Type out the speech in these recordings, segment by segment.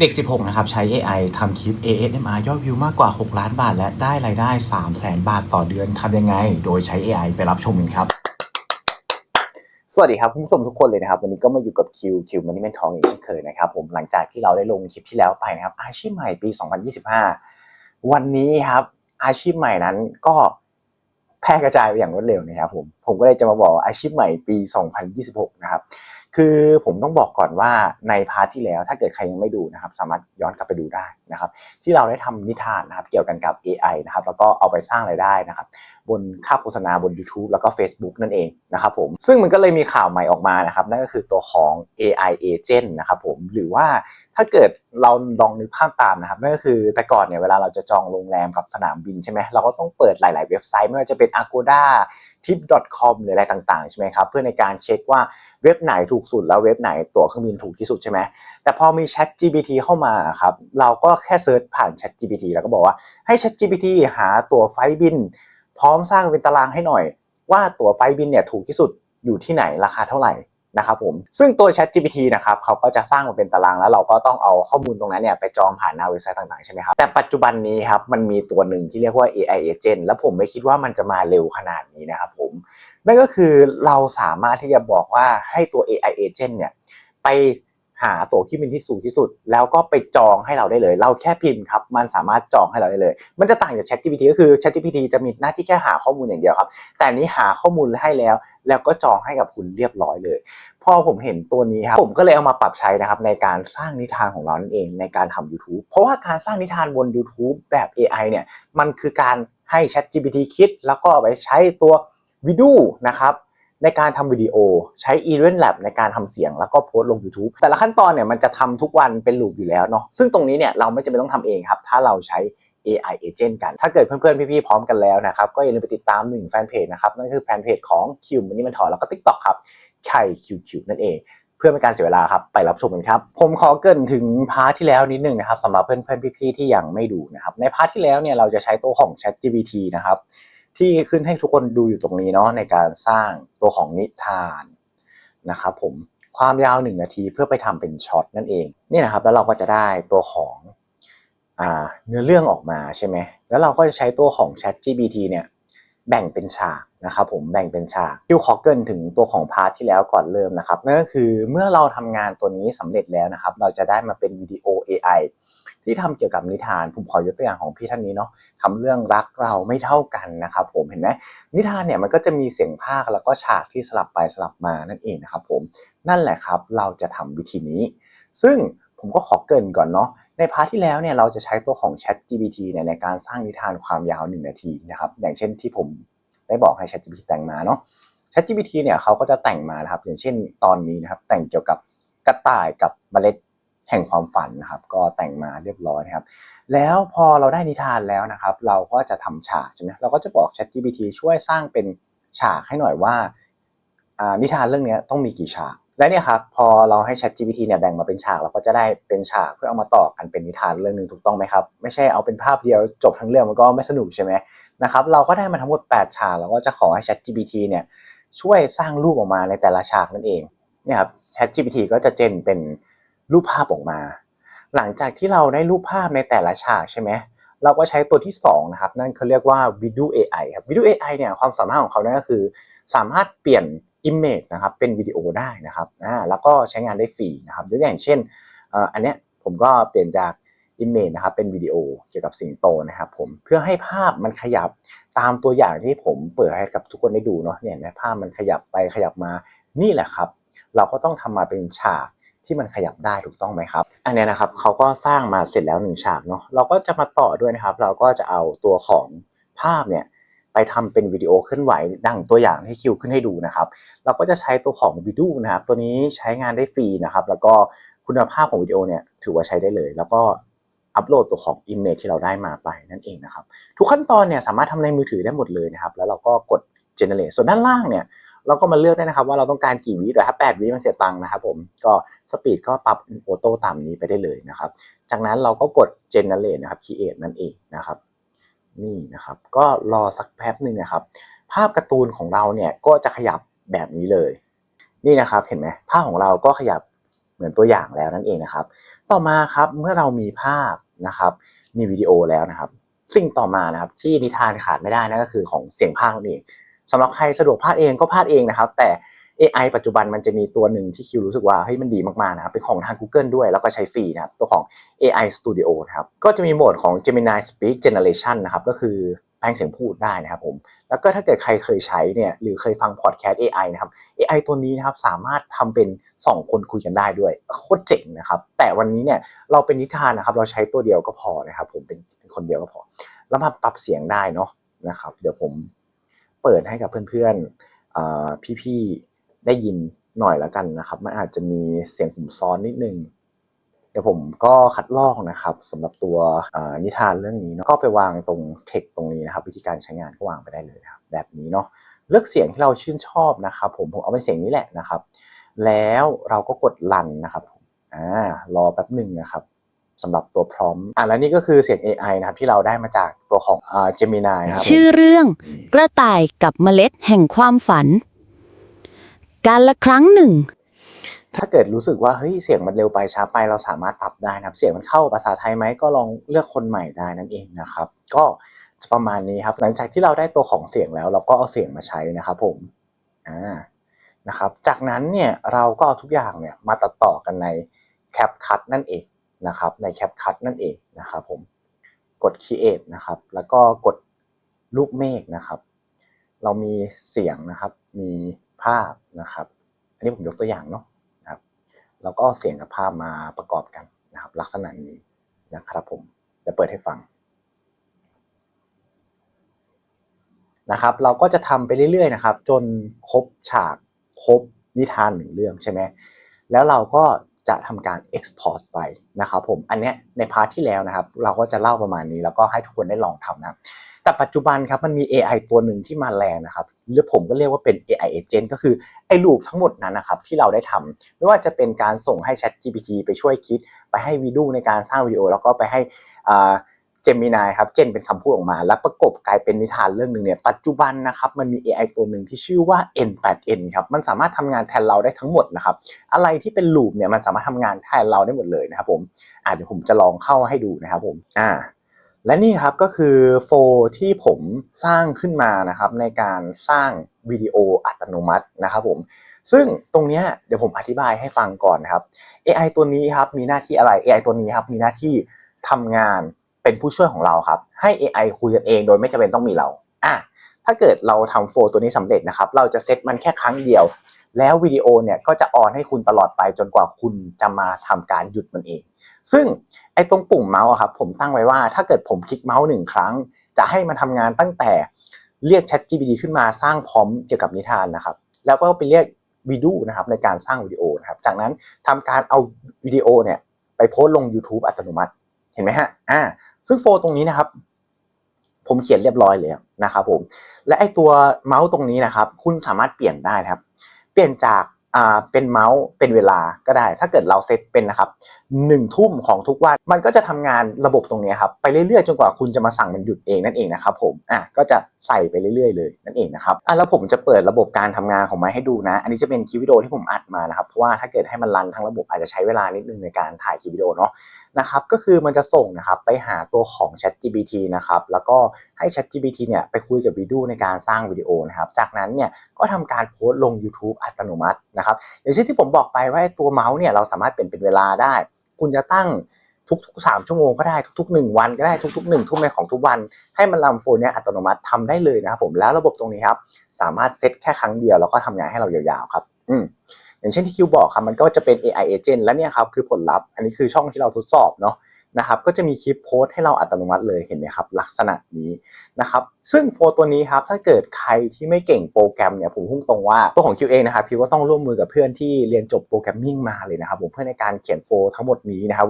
เด็ก 16 นะครับ ใช้ AI ทำคลิป ASMR ยอดวิวมากกว่า 6 ล้านบาท และได้รายได้ 3 0 0แสนบาทต่อเดือนทำยังไง โดยใช้ AI ไปรับชมกันครับ สวัสดีครับคุณผู้ชมทุกคนเลยนะครับ วันนี้ก็มาอยู่กับคิวคิวมันนี่เมนทองอีกเช่นเคยนะครับผมหลังจากที่เราได้ลงคลิปที่แล้วไปนะครับ อาชีพใหม่ปี 2025 วันนี้ครับ อาชีพใหม่นั้นก็แพร่กระจายไปอย่างรวดเร็วนะครับผมผมก็เลยจะมาบอกอาชีพใหม่ปี 2026 นะครับ คือผมต้องบอกก่อนว่าในพาร์ทที่แล้วถ้าเกิดใครยังไม่ดูนะครับ สามารถย้อนกลับไปดูได้นะครับ ที่เราได้ทำนิทานนะครับ เกี่ยวกันกับ AI นะครับ แล้วก็เอาไปสร้างรายได้นะครับ บนค่าโฆษณาบน YouTube แล้วก็ Facebook นั่นเองนะครับผมซึ่งมันก็เลยมีข่าวใหม่ออกมานะครับ นั่นก็คือตัวของ AI agent นะครับผมหรือว่า ถ้าเกิดเราลองนึกภาพตามนะครับนั่นก็คือแต่ก่อนเนี่ยเวลาเราจะจองโรงแรมกับสนามบินใช่ไหมเราก็ต้องเปิดหลาย ๆ เว็บไซต์ไม่ว่าจะเป็น Agoda tip.com หรืออะไรต่าง ๆ ใช่ไหมครับเพื่อในการเช็คว่าเว็บไหนถูกสุดแล้วเว็บไหนตั๋วเครื่องบินถูกที่สุดใช่ไหมแต่พอมี Chat GPT เข้ามาครับเราก็แค่เซิร์ชผ่าน Chat GPT แล้วก็บอกว่าให้ Chat GPT หาตั๋วไฟบิน พร้อมสร้างเป็นตารางให้หน่อย ว่าตั๋วไฟบินเนี่ยถูกที่สุดอยู่ที่ไหนราคาเท่าไหร่ นะครับผมซึ่งตัว Chat GPT นะครับเขาก็จะสร้างมาเป็นตารางแล้วเราก็ต้องเอาข้อมูลตรงนั้นเนี่ยไปจองผ่านหน้าเว็บไซต์ต่างๆใช่ไหมครับแต่ปัจจุบันนี้ครับมันมีตัวหนึ่งที่เรียกว่า AI agent แล้วผมไม่คิดว่ามันจะมาเร็วขนาดนี้นะครับผมนั่นก็คือเราสามารถที่จะบอกว่าให้ตัว AI agent เนี่ยไป หาตั๋วที่บินที่สูงที่สุด แล้วก็ไปจองให้เราได้เลย เราแค่พิมพ์ครับ มันสามารถจองให้เราได้เลย มันจะต่างจาก ChatGPT ก็คือ ChatGPT จะมีหน้าที่แค่หาข้อมูลอย่างเดียวครับ แต่นี้หาข้อมูลให้แล้ว แล้วก็จองให้กับคุณเรียบร้อยเลย พอผมเห็นตัวนี้ครับ ผมก็เลยเอามาปรับใช้นะครับในการสร้างนิทานของเรานั่นเองในการทำ YouTube เพราะว่าการสร้างนิทานบน YouTube แบบ AI เนี่ย มันคือการให้ ChatGPT คิด แล้วก็เอาไปใช้ตัววิดีโอนะครับ ในการทำวิดีโอใช้ Event Lab ในการทำเสียงแล้วก็โพสต์ลง YouTube แต่ละขั้นตอนเนี่ยมันจะทำทุกวันเป็นลูปอยู่แล้วเนาะซึ่งตรงนี้เนี่ยเราไม่จำเป็นต้องทำเองครับ ถ้าเราใช้ AI agent กัน ถ้าเกิดเพื่อนๆ พี่ๆ พร้อมกันแล้วนะครับ ก็อย่าลืมไปติดตามหนึ่งแฟนเพจนะครับ นั่นคือแฟนเพจของคิวมันนี่มันถอแล้วก็ TikTok ครับไข่คิวคิวนั่นเอง เพื่อเป็นการเสียเวลาครับ ไปรับชมกันครับ ผมขอเกินถึงพาร์ทที่แล้วนิดนึงนะครับสำหรับเพื่อนๆ พี่ๆ ที่ยังไม่ดูนะครับ ในพาร์ทที่แล้วเนี่ยเราจะใช้ตัวของ Chat GPT นะครับ ที่ขึ้นให้ทุกคนดูอยู่ตรงนี้เนาะในการสร้างตัวของนิทานนะครับผมความยาว 1 นาทีเพื่อไปทำเป็นช็อตนั่นเองนี่นะครับแล้วเราก็จะได้ตัวของอเนื้อเรื่องออกมาใช่ไหมแล้วเราก็จะใช้ตัวของ Chat GPT เนี่ยแบ่งเป็นฉากนะครับผมแบ่งเป็นฉากคิวขอเกินถึงตัวของพาร์ทที่แล้วก่อนเริ่มนะครับนั่นก็คือเมื่อเราทำงานตัวนี้สำเร็จแล้วนะครับ เราจะได้มาเป็นวิดีโอ AI ที่ทำเกี่ยวกับนิทานผมขอยกตัวอย่างของพี่ท่านนี้เนาะทำเรื่องรักเราไม่เท่ากันนะครับผมเห็นไหมนิทานเนี่ยมันก็จะมีเสียงภาคแล้วก็ฉากที่สลับไปสลับมานั่นเองนะครับผมนั่นแหละครับเราจะทำวิธีนี้ ซึ่งผมก็ขอเกินก่อนเนาะในพาร์ทที่แล้วเนี่ยเราจะใช้ตัวของ Chat GPT เนี่ยในการสร้างนิทานความยาว 1 นาทีนะครับอย่างเช่นที่ผมได้บอกให้ Chat GPT แต่งมาเนาะ Chat GPT เนี่ยเขาก็จะแต่งมานะครับอย่างเช่นตอนนี้นะครับแต่งเกี่ยวกับกระต่ายกับเมล็ด แห่งความฝันนะครับ ก็แต่งมาเรียบร้อยนะครับ แล้วพอเราได้นิทานแล้วนะครับ เราก็จะทำฉากใช่ไหมเราก็จะบอก Chat GPT ช่วยสร้างเป็นฉากให้หน่อยว่าอ่านิทานเรื่องนี้ต้องมีกี่ฉาก และเนี่ยครับพอเราให้ Chat GPT เนี่ยแบ่งมาเป็นฉากเราก็จะได้เป็นฉากเพื่อเอามาต่อกันเป็นนิทานเรื่องหนึ่งถูกต้องไหมครับไม่ใช่เอาเป็นภาพเดียวจบทั้งเรื่องมันก็ไม่สนุกใช่ไหมนะครับเราก็ได้มาทั้งหมด 8 ฉากเราก็จะขอให้ Chat GPT เนี่ยช่วยสร้างรูปออกมาในแต่ละฉากนั่นเองเนี่ยครับ Chat GPT ก็จะเจนเป็น รูปภาพออกมา หลังจากที่เราได้รูปภาพในแต่ละฉากใช่ไหมเราก็ใช้ตัวที่2นะครับนั่นเขาเรียกว่า Video AI ครับ Video AI เนี่ยความสามารถของเขาเนี่ยก็คือ สามารถเปลี่ยน Image นะครับเป็นวิดีโอได้นะครับอ่าแล้วก็ใช้งานได้ฟรีนะครับยกตัวอย่างเช่นอันเนี้ยผมก็เปลี่ยนจาก Image นะครับเป็นวิดีโอเกี่ยวกับสิงโตนะครับผมเพื่อให้ภาพมันขยับตามตัวอย่างที่ผมเปิดให้กับทุกคนได้ดูเนาะเนี่ยนะภาพมันขยับไปขยับมานี่แหละครับ เราก็ต้องทำมาเป็นฉาก ที่มันขยับได้ถูกต้องไหมครับ อันนี้นะครับเขาก็สร้างมาเสร็จแล้วหนึ่งฉากเนาะเราก็จะมาต่อด้วยนะครับ เราก็จะเอาตัวของภาพเนี่ยไปทำเป็นวิดีโอเคลื่อนไหวดังตัวอย่างที่คิวขึ้นให้ดูนะครับ เราก็จะใช้ตัวของวิดีโอนะครับ ตัวนี้ใช้งานได้ฟรีนะครับ แล้วก็คุณภาพของวิดีโอเนี่ยถือว่าใช้ได้เลย แล้วก็อัปโหลดตัวของ Image ที่เราได้มาไปนั่นเองนะครับ ทุกขั้นตอนเนี่ยสามารถทำในมือถือได้หมดเลยนะครับ แล้วเราก็กด generate ส่วนด้านล่างเนี่ย เราก็มาเลือกได้นะครับว่าเราต้องการกี่วิแต่ถ้า8วิมันเสียตังค์นะครับผมก็สปีดก็ปรับออโต้ตามนี้ไปได้เลยนะครับ จากนั้นเราก็กด generate นะครับ create นั่นเองนะครับ นี่นะครับ ก็รอสักแป๊บหนึ่งนะครับ ภาพการ์ตูนของเราเนี่ยก็จะขยับแบบนี้เลย นี่นะครับเห็นไหมภาพของเราก็ขยับเหมือนตัวอย่างแล้วนั่นเองนะครับ ต่อมาครับเมื่อเรามีภาพนะครับ มีวิดีโอแล้วนะครับ สิ่งต่อมานะครับที่นิทานขาดไม่ได้นั่นก็คือของเสียงภาคนั่นเอง สำหรับใครสะดวกภาคเองก็ภาคเองนะครับ แต่ AI ปัจจุบันมันจะมีตัวหนึ่งที่คิวรู้สึกว่าเฮ้ยมันดีมากๆนะครับเป็นของทาง Google ด้วยแล้วก็ใช้ฟรีนะครับตัวของ AI Studio นะครับก็จะมีโหมดของ Gemini Speak Generation นะครับก็คือแปลงเสียงพูดได้นะครับผมแล้วก็ถ้าเกิดใครเคยใช้เนี่ยหรือเคยฟังพอดแคสต์ AI นะครับ AI ตัวนี้นะครับสามารถทำเป็น 2 คนคุยกันได้ด้วยโคตรเจ๋งนะครับแต่วันนี้เนี่ยเราเป็นนิทานนะครับเราใช้ตัวเดียวก็พอนะครับผมเป็นเป็นคนเดียวก็พอ แล้วมาปรับเสียงได้เนาะนะครับเดี๋ยวผม เปิดให้กับเพื่อนๆพี่ๆได้ยินหน่อยแล้วกันนะครับ มันอาจจะมีเสียงผมซ้อนนิดนึงเดี๋ยวผมก็คัดลอกนะครับสำหรับตัวนิทานเรื่องนี้เนาะก็ไปวางตรงเทคตรงนี้นะครับ วิธีการใช้งานก็วางไปได้เลยนะครับแบบนี้เนาะเลือกเสียงที่เราชื่นชอบนะครับ ผมผมเอาเป็นเสียงนี้แหละนะครับ แล้วเราก็กดรันนะครับอ่ารอแป๊บหนึ่งนะครับ สำหรับตัวพร้อมอะและนี่ก็คือเสียง AI นะครับที่เราได้มาจากตัวของอ่า Gemini นะครับชื่อเรื่องกระต่ายกับเมล็ดแห่งความฝัน การละครั้งหนึ่ง ถ้าเกิดรู้สึกว่าเฮ้ยเสียงมันเร็วไปช้าไปเราสามารถปรับได้นะครับ เสียงมันเข้าภาษาไทยไหมก็ลองเลือกคนใหม่ได้นั่นเองนะครับ ก็จะประมาณนี้ครับหลังจากที่เราได้ตัวของเสียงแล้ว เราก็เอาเสียงมาใช้นะครับผมอ่านะครับ จากนั้นเนี่ยเราก็เอาทุกอย่างเนี่ยมาตัดต่อกันใน CapCut นั่นเอง นะครับใน CapCut นั่นเองนะครับผมกด Create นะครับ แล้วก็กดรูปเมฆนะครับ เรามีเสียงนะครับ มีภาพนะครับ อันนี้ผมยกตัวอย่างเนาะนะครับเราก็เอาเสียงกับภาพมาประกอบกันนะครับ ลักษณะนี้นะครับผมจะเปิดให้ฟังนะครับ เราก็จะทำไปเรื่อยๆนะครับ จนครบฉากครบนิทานหนึ่งเรื่องใช่ไหมแล้วเราก็ จะทำการ export ไปนะครับผมอันเนี้ยในพาร์ทที่แล้วนะครับ เราก็จะเล่าประมาณนี้แล้วก็ให้ทุกคนได้ลองทำนะครับแต่ปัจจุบันครับมันมี AI ตัวหนึ่งที่มาแรงนะครับหรือผมก็เรียกว่าเป็น AI agent ก็คือไอ้ลูปทั้งหมดนั้นนะครับที่เราได้ทำไม่ว่าจะเป็นการส่งให้ Chat GPT ไปช่วยคิด ไปให้วีดูในการสร้างวิดีโอ แล้วก็ไปให้อ่า เจมินายครับเจนเป็นคำพูดออกมา แล้วประกบกลายเป็นนิทานเรื่องหนึ่งเนี่ยปัจจุบันนะครับมันมี AI ตัวหนึ่งที่ชื่อว่า N8N ครับมันสามารถทำงานแทนเราได้ทั้งหมดนะครับอะไรที่เป็นลูปเนี่ยมันสามารถทำงานแทนเราได้หมดเลยนะครับผมอ่าเดี๋ยวผมจะลองเข้าให้ดูนะครับผมอ่าและนี่ครับก็คือโฟลที่ผมสร้างขึ้นมานะครับในการสร้างวิดีโออัตโนมัตินะครับผมซึ่งตรงนี้เดี๋ยวผมอธิบายให้ฟังก่อนนะครับ AI ตัวนี้ครับมีหน้าที่อะไร AI ตัวนี้ครับมีหน้าที่ทำงาน เป็นผู้ช่วยของเราครับ ให้ AI คุยกันเองโดยไม่จำเป็นต้องมีเราอะถ้าเกิดเราทำโฟลตัวนี้สำเร็จนะครับ เราจะเซตมันแค่ครั้งเดียว แล้ววิดีโอเนี่ยก็จะออนให้คุณตลอดไปจนกว่าคุณจะมาทำการหยุดมันเอง ซึ่งไอ้ตรงปุ่มเมาส์ครับผมตั้งไว้ว่าถ้าเกิดผมคลิกเมาส์หนึ่งครั้ง จะให้มันทำงานตั้งแต่เรียก Chat GPT ขึ้นมาสร้างพร้อมเกี่ยวกับนิทานนะครับ แล้วก็ไปเรียกวิดีโอนะครับในการสร้างวิดีโอนะครับ จากนั้นทำการเอาวิดีโอเนี่ยไปโพสต์ลง YouTube อัตโนมัติ เห็นไหมฮะ อ่า ซึ่งโฟล์ตรงนี้นะครับ ผมเขียนเรียบร้อยเลยนะครับผมและไอตัวเมาส์ตรงนี้นะครับ คุณสามารถเปลี่ยนได้นะครับ เปลี่ยนจากอ่าเป็นเมาส์เป็นเวลาก็ได้ ถ้าเกิดเราเซตเป็นนะครับหนึ่งทุ่มของทุกวันมันก็จะทำงานระบบตรงนี้ครับไปเรื่อยๆจนกว่าคุณจะมาสั่งมันหยุดเองนั่นเองนะครับผมอะก็จะ ใส่ไปเรื่อยๆเลยนั่นเองนะครับอะแล้วผมจะเปิดระบบการทำงานของมันให้ดูนะ อันนี้จะเป็นคลิปวิดีโอที่ผมอัดมานะครับ เพราะว่าถ้าเกิดให้มันรันทั้งระบบอาจจะใช้เวลานิดนึงในการถ่ายคลิปวิดีโอเนาะนะครับ ก็คือมันจะส่งนะครับไปหาตัวของ Chat GPT นะครับ แล้วก็ให้ Chat GPT เนี่ยไปคุยกับวิดีโอในการสร้างวิดีโอนะครับ จากนั้นเนี่ยก็ทำการโพสต์ลง YouTube อัตโนมัตินะครับ อย่างเช่นที่ผมบอกไปว่าตัวเมาส์เนี่ยเราสามารถเปลี่ยนเป็นเวลาได้ คุณจะตั้ง ทุกๆ3ชั่วโมงก็ได้ทุกๆ1วันก็ได้ทุกๆ1ทุ่มในของทุกวัน ให้มันรันโฟนเนี่ยอัตโนมัติทำได้เลยนะครับผมแล้วระบบตรงนี้ครับสามารถเซตแค่ครั้งเดียวแล้วก็ทำงานให้เรายาวๆครับอืมอย่างเช่นที่คิวบอกครับมันก็จะเป็น AI agent แล้วเนี่ยครับคือผลลัพธ์อันนี้คือช่องที่เราทดสอบเนาะ นะครับก็จะมีคลิปโพสให้เราอัตโนมัติเลยเห็นไหมครับลักษณะนี้นะครับซึ่งโฟล์ตัวนี้ครับถ้าเกิดใครที่ไม่เก่งโปรแกรมเนี่ยผมพุ่งตรงว่าตัวของ QA นะครับพี่ก็ต้องร่วมมือกับเพื่อนที่เรียนจบโปรแกรมมิ่งมาเลยนะครับผมเพื่อในการเขียนโฟลทั้งหมดนี้นะครับ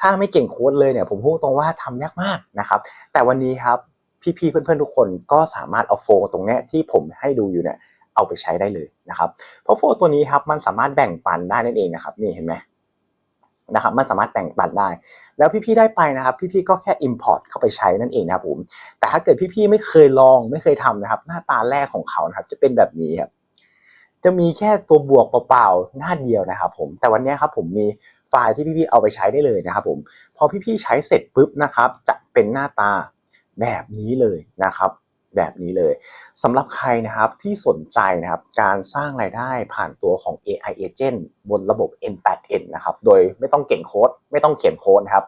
ถ้าไม่เก่งโค้ดเลยเนี่ยผมพุ่งตรงว่าทำยากมากนะครับแต่วันนี้ครับพี่ๆเพื่อนๆทุกคนก็สามารถเอาโฟลตรงเนี้ยที่ผมให้ดูอยู่เนี่ยเอาไปใช้ได้เลยนะครับเพราะโฟลตัวนี้ครับมันสามารถแบ่งปันได้นั่นเองนะครับนี่เห็นไหม นะครับมันสามารถแบ่งปันได้ แล้วพี่ๆได้ไปนะครับพี่ๆก็แค่ import เข้าไปใช้นั่นเองนะครับผมแต่ถ้าเกิดพี่ๆไม่เคยลองไม่เคยทำนะครับ หน้าตาแรกของเขานะครับจะเป็นแบบนี้ครับจะมีแค่ตัวบวกเปล่าๆหน้าเดียวนะครับผมแต่วันนี้ครับผมมีไฟล์ที่พี่ๆเอาไปใช้ได้เลยนะครับผมพอพี่ๆใช้เสร็จปุ๊บนะครับจะเป็นหน้าตาแบบนี้เลยนะครับ แบบนี้เลยสำหรับใครนะครับที่สนใจนะครับการสร้างรายได้ผ่านตัวของ AI Agent บนระบบ N8N นะครับโดยไม่ต้องเก่งโค้ดไม่ต้องเขียนโค้ดครับ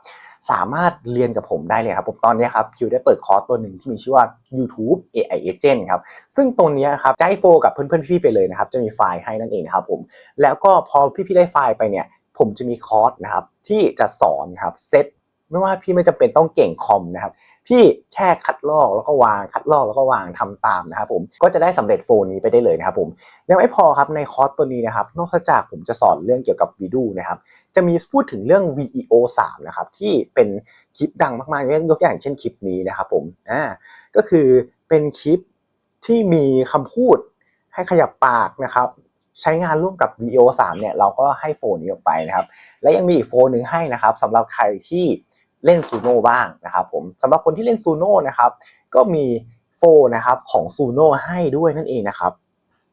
สามารถเรียนกับผมได้เลยครับผมตอนนี้ครับคิวได้เปิดคอร์สตัวหนึ่งที่มีชื่อว่า YouTube AI Agent ครับซึ่งตรงนี้ครับจะให้โฟกับเพื่อนๆพี่ๆไปเลยนะครับจะมีไฟล์ให้นั่นเองครับผมแล้วก็พอพี่ๆได้ไฟล์ไปเนี่ยผมจะมีคอร์สนะครับที่จะสอนครับเซต ไม่ว่าพี่ไม่จำเป็นต้องเก่งคอมนะครับ พี่แค่คัดลอกแล้วก็วางคัดลอกแล้วก็วางทำตามนะครับผมก็จะได้สำเร็จโฟนนี้ไปได้เลยนะครับผมยังไม่พอครับในคอร์สตัวนี้นะครับ นอกจากผมจะสอนเรื่องเกี่ยวกับวิดีโอนะครับ จะมีพูดถึงเรื่อง VEO 3นะครับที่เป็นคลิปดังมากๆยกอย่างเช่นคลิปนี้นะครับผมอ่าก็คือเป็นคลิปที่มีคำพูดให้ขยับปากนะครับใช้งานร่วมกับ VEO 3เนี่ยเราก็ให้โฟนนี้ออกไปนะครับ และยังมีอีกโฟนหนึ่งให้นะครับสำหรับใครที่ เล่นซูโน่บ้างนะครับผมสำหรับคนที่เล่นซูโน่นะครับก็มีโฟนะครับของซูโน่ให้ด้วยนั่นเองนะครับ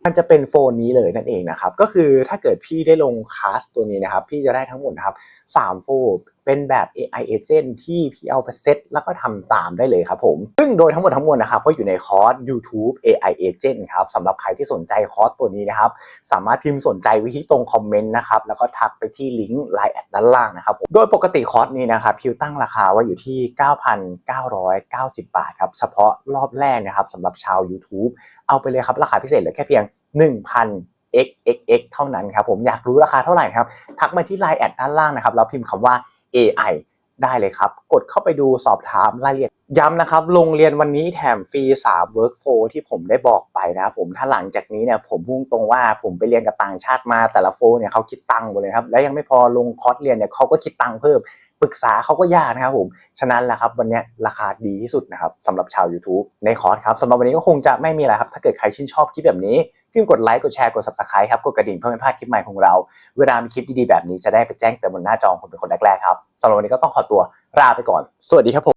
มันจะเป็นโฟนนี้เลยนั่นเองนะครับก็คือถ้าเกิดพี่ได้ลงคลาสตัวนี้นะครับพี่จะได้ทั้งหมดนะครับ3โฟน เป็นแบบ AI agent ที่พี่เอาไปเซตแล้วก็ทำตามได้เลยครับผม ซึ่งโดยทั้งหมดทั้งมวลนะครับก็อยู่ในคอร์ส YouTube AI agent ครับสำหรับใครที่สนใจคอร์สตัวนี้นะครับ สามารถพิมพ์สนใจไวิที่ตรงคอมเมนต์นะครับ แล้วก็ทักไปที่ลิงก์ไลน์แอดด้านล่างนะครับผมโดยปกติคอร์สนี้นะครับพิวตั้งราคาไว้อยู่ที่ 9,990 บาทครับ เฉพาะรอบแรกนะครับสำหรับชาว YouTube เอาไปเลยครับราคาพิเศษเหลือแค่เพียง 1,000 xxx เท่านั้นครับผมอยากรู้ราคาเท่าไหร่นะครับ ทักมาที่ไลน์แอดด้านล่างนะครับแล้วพิมพ์คำว่า AI ได้เลยครับ กดเข้าไปดูสอบถามรายละเอียดย้ำนะครับ โรงเรียนวันนี้แถมฟรี3 workflow ที่ผมได้บอกไปนะผมถ้าหลังจากนี้เนี่ยผมพุ่งตรงว่าผมไปเรียนกับต่างชาติมาแต่ละโฟเนี่ยเขาคิดตังค์หมดเลยครับ แล้วยังไม่พอลงคอร์สเรียนเนี่ยเขาก็คิดตังค์เพิ่มปรึกษาเขาก็ยากนะครับผมฉะนั้นแหละครับวันนี้ราคาดีที่สุดนะครับสำหรับชาว YouTube ในคอร์สครับสำหรับวันนี้ก็คงจะไม่มีอะไรครับถ้าเกิดใครชื่นชอบคลิปแบบนี้ พิมพ์กดไลค์กดแชร์กด subscribe ครับกดกระดิ่งเพื่อไม่พลาดคลิปใหม่ของเรา เวลามีคลิปดีๆแบบนี้จะได้ไปแจ้งเตือนบนหน้าจอของคุณเป็นคนแรกๆครับสำหรับวันนี้ก็ต้องขอตัวลาไปก่อน สวัสดีครับผม